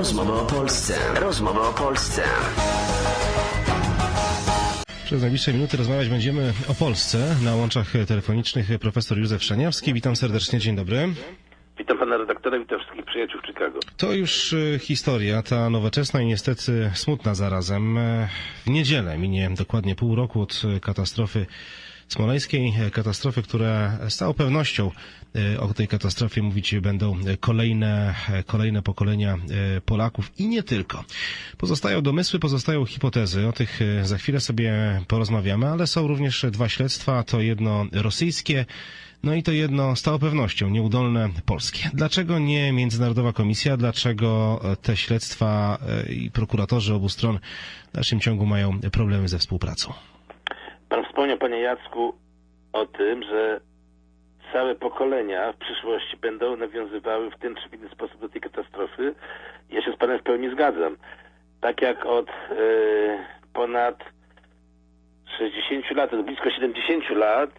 Rozmowa o Polsce. Rozmowa o Polsce. Przez najbliższe minuty rozmawiać będziemy o Polsce. Na łączach telefonicznych profesor Józef Szaniawski. Witam serdecznie, dzień dobry. Witam pana redaktora, witam wszystkich przyjaciół w Chicago. To już e, historia, ta nowoczesna i niestety smutna zarazem. E, W niedzielę minie dokładnie pół roku od e, katastrofy smoleńskiej, katastrofy, która z całą pewnością e, o tej katastrofie mówić będą kolejne, kolejne pokolenia e, Polaków i nie tylko. Pozostają domysły, pozostają hipotezy, o tych e, za chwilę sobie porozmawiamy, ale są również dwa śledztwa, to jedno rosyjskie, no i to jedno z całą pewnością nieudolne polskie. Dlaczego nie Międzynarodowa Komisja? Dlaczego te śledztwa i prokuratorzy obu stron w dalszym ciągu mają problemy ze współpracą? Pan wspomniał, panie Jacku, o tym, że całe pokolenia w przyszłości będą nawiązywały w ten czy inny sposób do tej katastrofy. Ja się z panem w pełni zgadzam. Tak jak od e, ponad 60 lat, od blisko 70 lat,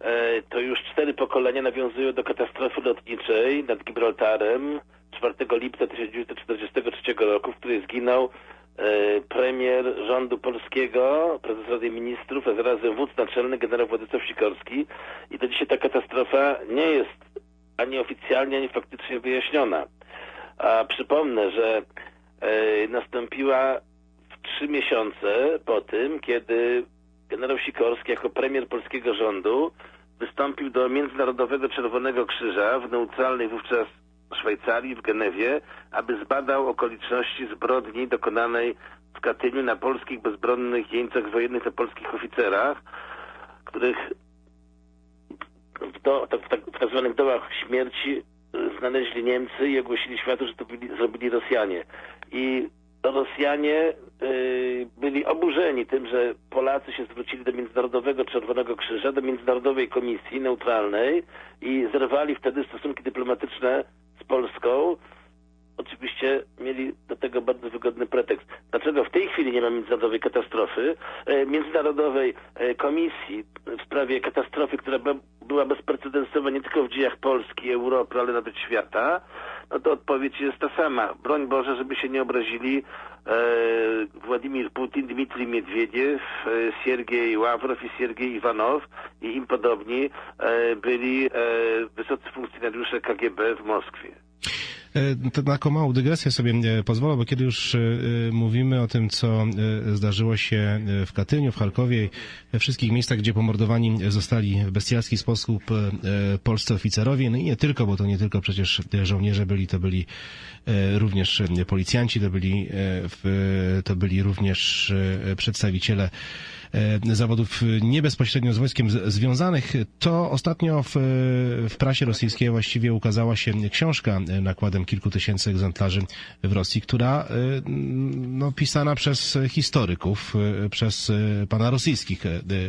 e, to już cztery pokolenia nawiązują do katastrofy lotniczej nad Gibraltarem 4 lipca 1943 roku, w której zginął premier rządu polskiego, prezes Rady Ministrów, a zarazem wódz naczelny generał Władysław Sikorski. I do dzisiaj ta katastrofa nie jest ani oficjalnie, ani faktycznie wyjaśniona. A przypomnę, że e, nastąpiła w trzy miesiące po tym, kiedy generał Sikorski jako premier polskiego rządu wystąpił do Międzynarodowego Czerwonego Krzyża w neutralnej wówczas Szwajcarii, w Genewie, aby zbadał okoliczności zbrodni dokonanej w Katyniu na polskich bezbronnych jeńcach wojennych, na polskich oficerach, których w, do, tak, w, tak, w tak zwanych dołach śmierci y, znaleźli Niemcy i ogłosili światu, że to byli, zrobili Rosjanie. I Rosjanie y, byli oburzeni tym, że Polacy się zwrócili do Międzynarodowego Czerwonego Krzyża, do Międzynarodowej Komisji Neutralnej i zerwali wtedy stosunki dyplomatyczne Polską. Oczywiście mieli do tego bardzo wygodny pretekst. Dlaczego w tej chwili nie ma międzynarodowej katastrofy, e, międzynarodowej e, komisji w sprawie katastrofy, która by, była bezprecedensowa nie tylko w dziejach Polski, Europy, ale nawet świata? No to odpowiedź jest ta sama. Broń Boże, żeby się nie obrazili e, Władimir Putin, Dmitrij Miedwiediew, e, Siergiej Ławrow i Siergiej Iwanow i im podobni e, byli e, wysocy funkcjonariusze KGB w Moskwie. E, To taką małą dygresję sobie e, pozwolę, bo kiedy już e, mówimy o tym, co zdarzyło się w Katyniu, w Charkowie, we wszystkich miejscach, gdzie pomordowani zostali w bestialski sposób polscy oficerowie, no i nie tylko, bo to nie tylko przecież żołnierze byli, to byli również policjanci, to byli, to byli również przedstawiciele zawodów nie bezpośrednio z wojskiem związanych, to ostatnio w, w prasie rosyjskiej właściwie ukazała się książka e, kilku tysięcy egzemplarzy w Rosji, która e, no, pisana przez historyków, e, przez e, pana rosyjskich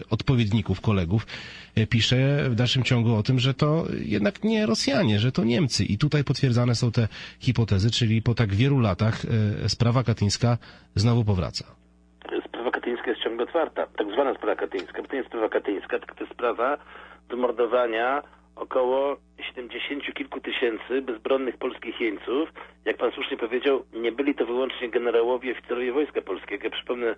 odpowiedników, kolegów, pisze w dalszym ciągu o tym, że to jednak nie Rosjanie, że to Niemcy. I tutaj potwierdzane są te hipotezy, czyli po tak wielu latach sprawa katyńska znowu powraca. sprawa katyńska jest ciągle otwarta. Tak zwana sprawa katyńska. To nie jest sprawa katyńska, tylko to jest sprawa wymordowania około 70 kilku tysięcy bezbronnych polskich jeńców. Jak pan słusznie powiedział, nie byli to wyłącznie generałowie, oficerowie Wojska Polskiego. Przypomnę,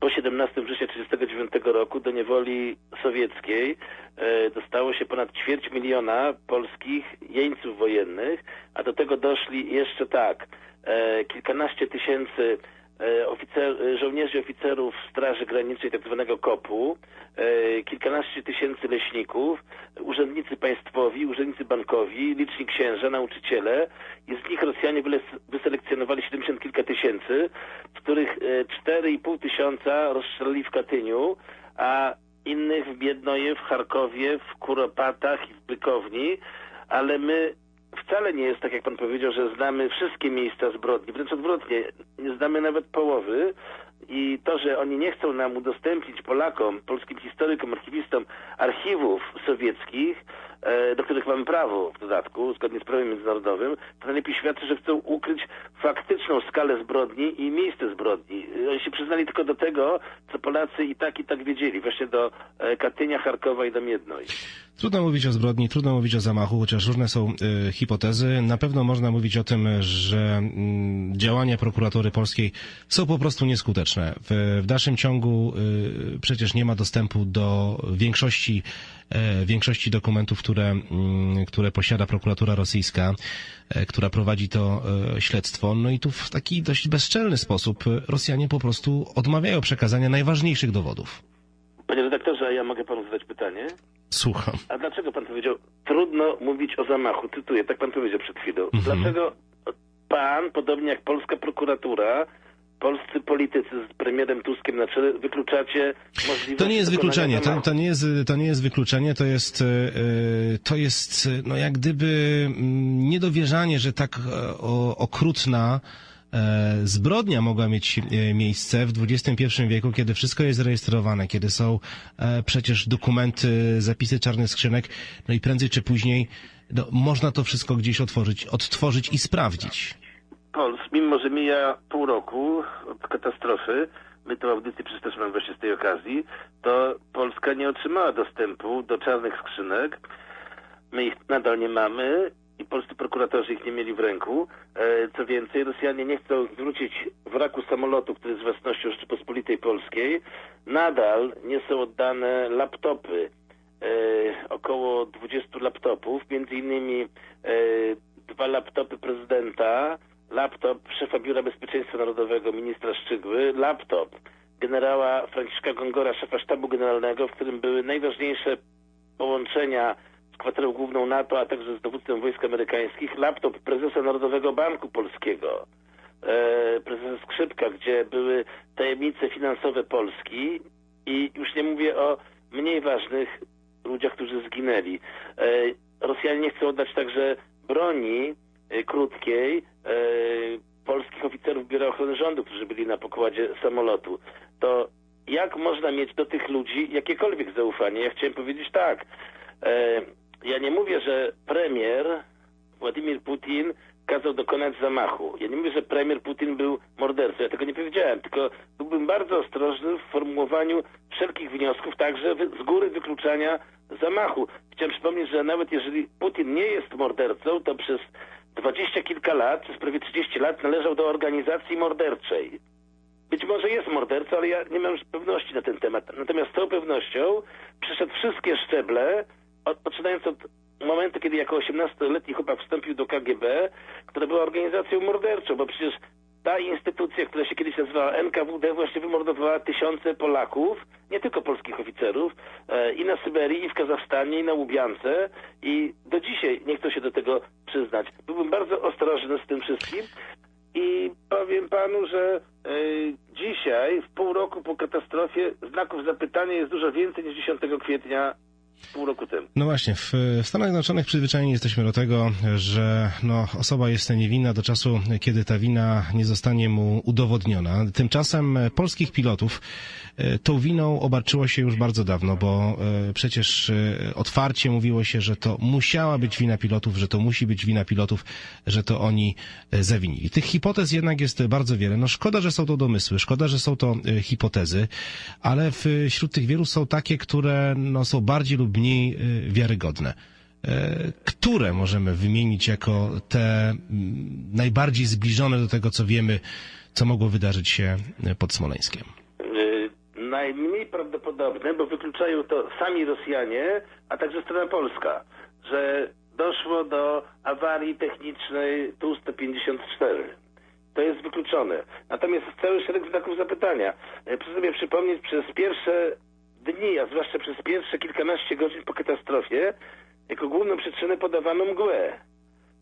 po 17 września 1939 roku do niewoli sowieckiej e, dostało się ponad ćwierć miliona polskich jeńców wojennych, a do tego doszli jeszcze tak, e, kilkanaście tysięcy oficer, e, żołnierzy oficerów Straży Granicznej tak zwanego KOP-u, e, kilkanaście tysięcy leśników, urzędnicy państwowi, urzędnicy bankowi, liczni księża, nauczyciele. I z nich Rosjanie wyselekcjonowali 70 kilka tysięcy, z których e, 4,5 tysiąca rozstrzelili w Katyniu, a innych w Biednoje, w Charkowie, w Kuropatach i w Bykowni, ale my wcale nie jest tak, jak pan powiedział, że znamy wszystkie miejsca zbrodni, wręcz odwrotnie, nie znamy nawet połowy. I to, że oni nie chcą nam udostępnić Polakom, polskim historykom, archiwistom archiwów sowieckich, do których mamy prawo w dodatku, zgodnie z prawem międzynarodowym, to najlepiej świadczy, że chcą ukryć faktyczną skalę zbrodni i miejsce zbrodni. E, Oni się przyznali tylko do tego, co Polacy i tak, i tak wiedzieli, właśnie do e, Katynia, Charkowa i do Miednoj. Trudno mówić o zbrodni, trudno mówić o zamachu, chociaż różne są y, hipotezy. Na pewno można mówić o tym, że mm, działania prokuratury polskiej są po prostu nieskuteczne. W, w dalszym ciągu y, przecież nie ma dostępu do większości, e, większości dokumentów, które, mm, które posiada prokuratura rosyjska, e, która prowadzi to e, śledztwo. No i tu w taki dość bezczelny sposób e, Rosjanie po prostu odmawiają przekazania najważniejszych dowodów. Panie redaktorze, a ja mogę panu zadać pytanie? Słucham. A dlaczego pan powiedział, trudno mówić o zamachu? Cytuję, tak pan powiedział przed chwilą. Mhm. Dlaczego pan, podobnie jak polska prokuratura, polscy politycy z premierem Tuskiem na czele, wykluczacie możliwość... To nie jest wykluczenie, to, to, nie jest, to nie jest wykluczenie, to jest, e, to jest no jak gdyby mm, niedowierzanie, że tak e, okrutna e, zbrodnia mogła mieć e, miejsce w XXI wieku, kiedy wszystko jest zarejestrowane, kiedy są e, przecież dokumenty, zapisy czarnych skrzynek, no i prędzej czy później no, można to wszystko gdzieś otworzyć, odtworzyć i sprawdzić. Pols, mimo że mija pół roku od katastrofy, my tę audycję przecież właśnie z tej okazji, to Polska nie otrzymała dostępu do czarnych skrzynek. My ich nadal nie mamy i polscy prokuratorzy ich nie mieli w ręku. E, Co więcej, Rosjanie nie chcą zwrócić wraku samolotu, który jest własnością Rzeczypospolitej Polskiej. Nadal nie są oddane laptopy. E, około 20 laptopów, między innymi e, dwa laptopy prezydenta, laptop szefa Biura Bezpieczeństwa Narodowego, ministra Szczygły, laptop generała Franciszka Gongora, szefa sztabu generalnego, w którym były najważniejsze połączenia z kwaterą główną NATO, a także z dowództwem wojsk amerykańskich, laptop prezesa Narodowego Banku Polskiego, e, prezesa Skrzypka, gdzie były tajemnice finansowe Polski. I już nie mówię o mniej ważnych ludziach, którzy zginęli. E, Rosjanie nie chcą oddać także broni krótkiej e, polskich oficerów Biura Ochrony Rządu, którzy byli na pokładzie samolotu. To jak można mieć do tych ludzi jakiekolwiek zaufanie? Ja chciałem powiedzieć tak. E, ja nie mówię, że premier Władimir Putin kazał dokonać zamachu. Ja nie mówię, że premier Putin był mordercą. Ja tego nie powiedziałem, tylko byłbym bardzo ostrożny w formułowaniu wszelkich wniosków, także z góry wykluczania zamachu. Chciałem przypomnieć, że nawet jeżeli Putin nie jest mordercą, to przez dwadzieścia kilka lat, przez prawie 30 lat należał do organizacji morderczej. Być może jest mordercą, ale ja nie mam pewności na ten temat. Natomiast z całą pewnością przeszedł wszystkie szczeble, od, poczynając od momentu, kiedy jako 18-letni chłopak wstąpił do KGB, która była organizacją morderczą, bo przecież ta instytucja, która się kiedyś nazywała NKWD, właśnie wymordowała tysiące Polaków, nie tylko polskich oficerów, e, i na Syberii, i w Kazachstanie, i na Łubiance i do dzisiaj nie chcą się do tego przyznać. Byłbym bardzo ostrożny z tym wszystkim i powiem panu, że e, dzisiaj, w pół roku po katastrofie, znaków zapytania jest dużo więcej niż 10 kwietnia pół roku temu. No właśnie, w, Stanach Zjednoczonych przyzwyczajeni jesteśmy do tego, że no, osoba jest niewinna do czasu, kiedy ta wina nie zostanie mu udowodniona. Tymczasem e, polskich pilotów e, tą winą obarczyło się już bardzo dawno, bo e, przecież otwarcie mówiło się, że to musiała być wina pilotów, że to musi być wina pilotów, że to oni zawinili. Tych hipotez jednak jest bardzo wiele. No szkoda, że są to domysły, szkoda, że są to hipotezy, ale wśród tych wielu są takie, które no, są bardziej lub mniej y, wiarygodne. E, Które możemy wymienić jako te najbardziej zbliżone do tego, co wiemy, co mogło wydarzyć się e, pod Smoleńskiem? Najmniej prawdopodobne, bo wykluczają to sami Rosjanie, a także strona polska, że doszło do awarii technicznej Tu-154. To jest wykluczone. Natomiast cały szereg znaków zapytania. Proszę sobie przypomnieć, przez pierwsze dni, a zwłaszcza przez pierwsze kilkanaście godzin po katastrofie, jako główną przyczynę podawano mgłę.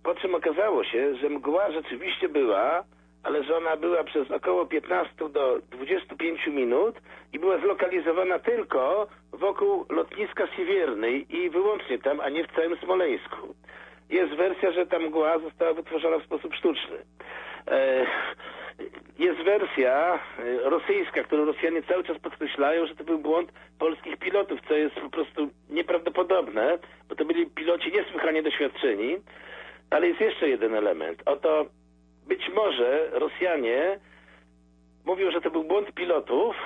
Po czym okazało się, że mgła rzeczywiście była, ale że ona była przez około 15 do 25 minut i była zlokalizowana tylko wokół lotniska Siewiernej i wyłącznie tam, a nie w całym Smoleńsku. Jest wersja, że ta mgła została wytworzona w sposób sztuczny. E, jest wersja y, rosyjska, którą Rosjanie cały czas podkreślają, że to był błąd polskich pilotów, co jest po prostu nieprawdopodobne, bo to byli piloci niesłychanie doświadczeni. Ale jest jeszcze jeden element. Oto być może Rosjanie mówią, że to był błąd pilotów,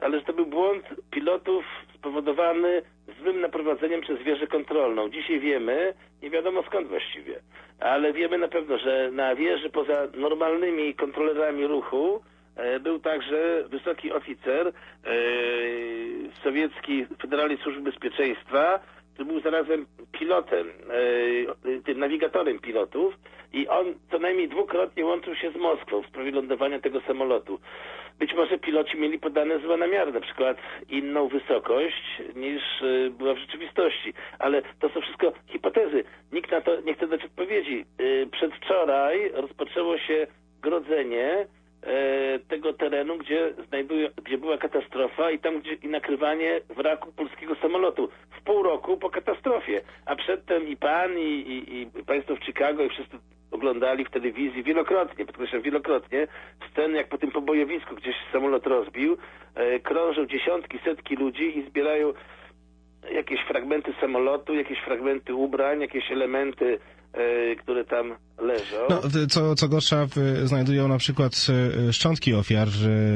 ale że to był błąd pilotów spowodowany złym naprowadzeniem przez wieżę kontrolną. Dzisiaj wiemy, nie wiadomo skąd właściwie, ale wiemy na pewno, że na wieży poza normalnymi kontrolerami ruchu e, był także wysoki oficer e, sowiecki Federalnej Służby Bezpieczeństwa, który był zarazem pilotem, e, tym nawigatorem pilotów i on co najmniej dwukrotnie łączył się z Moskwą w sprawie lądowania tego samolotu. Być może piloci mieli podane złe namiary, na przykład inną wysokość niż e, była w rzeczywistości. Ale to są wszystko hipotezy. Nikt na to nie chce dać odpowiedzi. E, Przedwczoraj rozpoczęło się grodzenie e, tego terenu, gdzie, znajduje, gdzie była katastrofa i tam, gdzie i nakrywanie wraku polskiego samolotu. W pół roku po katastrofie. A przedtem i pan, i, i, i państwo w Chicago, i wszyscy oglądali w telewizji wielokrotnie, podkreślam wielokrotnie, sceny jak po tym pobojowisku gdzieś samolot rozbił, e, krążą dziesiątki, setki ludzi i zbierają jakieś fragmenty samolotu, jakieś fragmenty ubrań, jakieś elementy, które tam leżą. No, co, co gorsza, znajdują na przykład e, szczątki ofiar.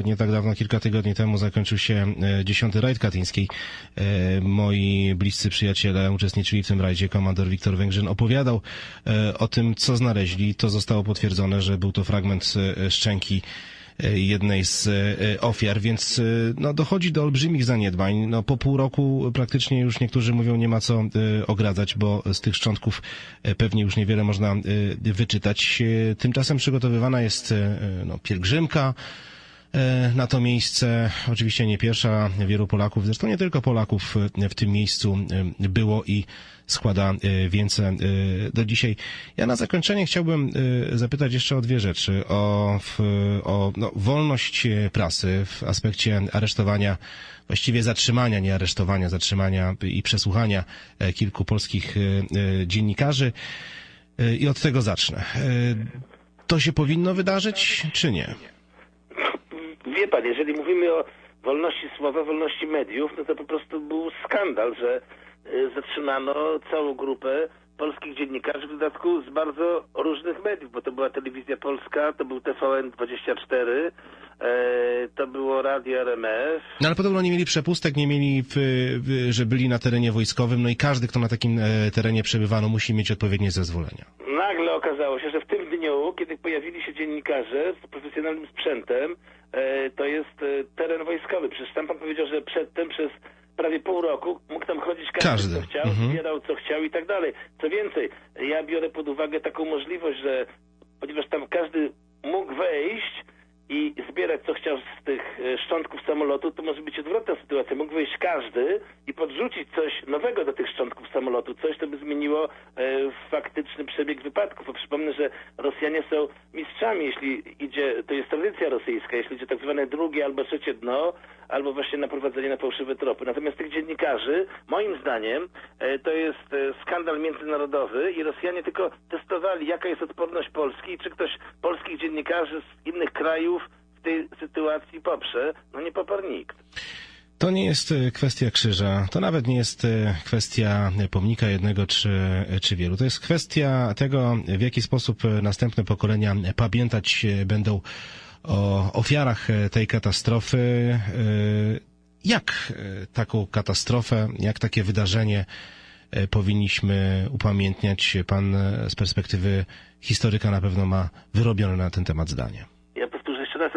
Nie tak dawno, kilka tygodni temu zakończył się e, dziesiąty rajd katyński. E, Moi bliscy przyjaciele uczestniczyli w tym rajdzie. Komandor Wiktor Węgrzyn opowiadał e, o tym, co znaleźli. To zostało potwierdzone, że był to fragment e, szczęki e, jednej z e, ofiar, więc e, no, dochodzi do olbrzymich zaniedbań. No, po pół roku praktycznie już niektórzy mówią, nie ma co e, ogradzać, bo z tych szczątków e, pewnie już niewiele można e, wyczytać. E, Tymczasem przygotowywana jest e, no, pielgrzymka e, na to miejsce. Oczywiście nie pierwsza, wielu Polaków, zresztą nie tylko Polaków e, w tym miejscu e, było i składa e, więcej e, do dzisiaj. Ja na zakończenie chciałbym e, zapytać jeszcze o dwie rzeczy. O, o no, wolność e, prasy w aspekcie aresztowania, właściwie zatrzymania, nie aresztowania, zatrzymania i przesłuchania e, kilku polskich e, e, dziennikarzy. E, I od tego zacznę. E, To się powinno wydarzyć, czy nie? Wie pan, jeżeli mówimy o wolności słowa, wolności mediów, no to po prostu był skandal, że y, zatrzymano całą grupę polskich dziennikarzy, w dodatku z bardzo różnych mediów, bo to była Telewizja Polska, to był TVN24, e, to było Radio RMF, No ale podobno nie mieli przepustek, nie mieli, że byli na terenie wojskowym, no i każdy, kto na takim e, terenie przebywano, musi mieć odpowiednie zezwolenia. Nagle okazało się, że w tym dniu, kiedy pojawili się dziennikarze z profesjonalnym sprzętem, to jest e, teren wojskowy. Przecież tam pan powiedział, że przedtem przez prawie pół roku mógł tam chodzić każdy, Każdy. co chciał, Mhm. zbierał co chciał i tak dalej. Co więcej, ja biorę pod uwagę taką możliwość, że ponieważ tam każdy mógł wejść i zbierać co chciał z tych e, szczątków samolotu, to może być odwrotna sytuacja. Mógł wejść każdy i podrzucić coś nowego do tych szczątków samolotu, coś, co by zmieniło e, faktyczny przebieg wypadków. Bo przypomnę, że Rosjanie są mistrzami, jeśli idzie, to jest tradycja rosyjska, jeśli idzie tak zwane drugie albo trzecie dno, albo właśnie naprowadzenie na fałszywe tropy. Natomiast tych dziennikarzy, moim zdaniem, e, to jest e, skandal międzynarodowy i Rosjanie tylko testowali, jaka jest odporność Polski i czy ktoś polskich dziennikarzy z innych krajów tej sytuacji poprze. No nie poparł nikt. To nie jest e, kwestia krzyża, to nawet nie jest e, kwestia pomnika jednego czy, czy wielu. To jest kwestia tego, w jaki sposób e, następne pokolenia pamiętać e, będą o ofiarach e, tej katastrofy. E, Jak e, taką katastrofę, jak takie wydarzenie e, powinniśmy upamiętniać? Pan e, z perspektywy historyka na pewno ma wyrobione na ten temat zdanie. Ja powtórzę jeszcze raz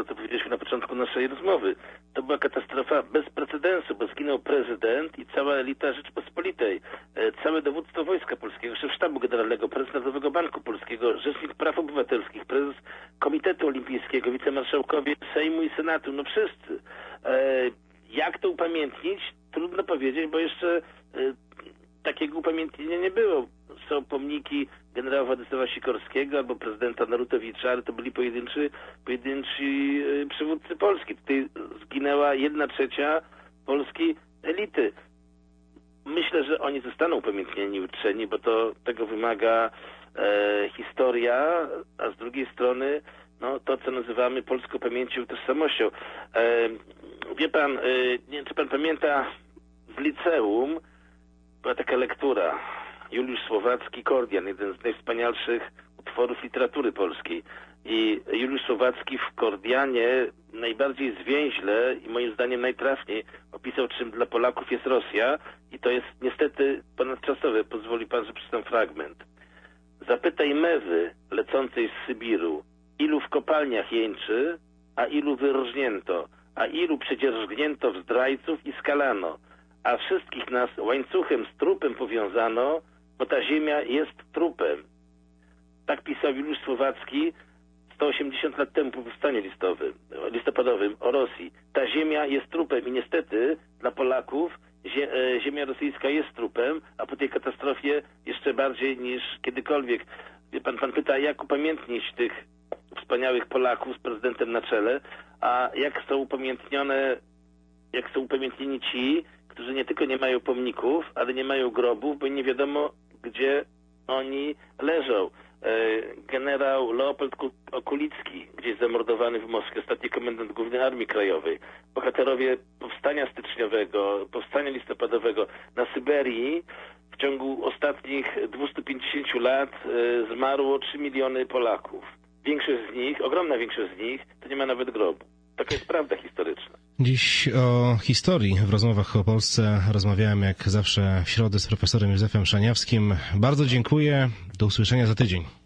na początku naszej rozmowy. To była katastrofa bez precedensu, bo zginął prezydent i cała elita Rzeczpospolitej, e, całe dowództwo Wojska Polskiego, szef Sztabu Generalnego, prezes Narodowego Banku Polskiego, Rzecznik Praw Obywatelskich, prezes Komitetu Olimpijskiego, wicemarszałkowie Sejmu i Senatu, no wszyscy. E, Jak to upamiętnić? Trudno powiedzieć, bo jeszcze e, takiego upamiętnienia nie było. Są pomniki generała Władysława Sikorskiego albo prezydenta Narutowicza, ale to byli pojedynczy, pojedynczy e, przywódcy Polski. Tutaj zginęła jedna trzecia polskiej elity. Myślę, że oni zostaną upamiętnieni, uczczeni, bo to tego wymaga e, historia, a z drugiej strony no, to, co nazywamy polską pamięcią tożsamością. E, wie pan, e, nie wiem, czy pan pamięta, w liceum była taka lektura. Juliusz Słowacki, Kordian, jeden z najwspanialszych utworów literatury polskiej. I Juliusz Słowacki w Kordianie najbardziej zwięźle i moim zdaniem najtrafniej opisał, czym dla Polaków jest Rosja. I to jest niestety ponadczasowe. Pozwoli pan, że przeczytam fragment. Zapytaj mewy lecącej z Sybiru, ilu w kopalniach jeńczy, a ilu wyrżnięto, a ilu przedzierżgnięto w zdrajców i skalano, a wszystkich nas łańcuchem z trupem powiązano, bo ta ziemia jest trupem. Tak pisał Juliusz Słowacki 180 lat temu po powstaniu listowym, listopadowym o Rosji. Ta ziemia jest trupem i niestety dla Polaków e, ziemia rosyjska jest trupem, a po tej katastrofie jeszcze bardziej niż kiedykolwiek. Wie pan, pan pyta, jak upamiętnić tych wspaniałych Polaków z prezydentem na czele, a jak są upamiętnione, jak są upamiętnieni ci, którzy nie tylko nie mają pomników, ale nie mają grobów, bo nie wiadomo, gdzie oni leżą. E, Generał Leopold Ku- Okulicki, gdzieś zamordowany w Moskwie, ostatni komendant główny Armii Krajowej. Bohaterowie powstania styczniowego, powstania listopadowego na Syberii w ciągu ostatnich 250 lat e, zmarło 3 miliony Polaków. Większość z nich, ogromna większość z nich, to nie ma nawet grobu. Taka jest prawda historyczna. Dziś o historii w rozmowach o Polsce rozmawiałem jak zawsze w środę z profesorem Józefem Szaniawskim. Bardzo dziękuję. Do usłyszenia za tydzień.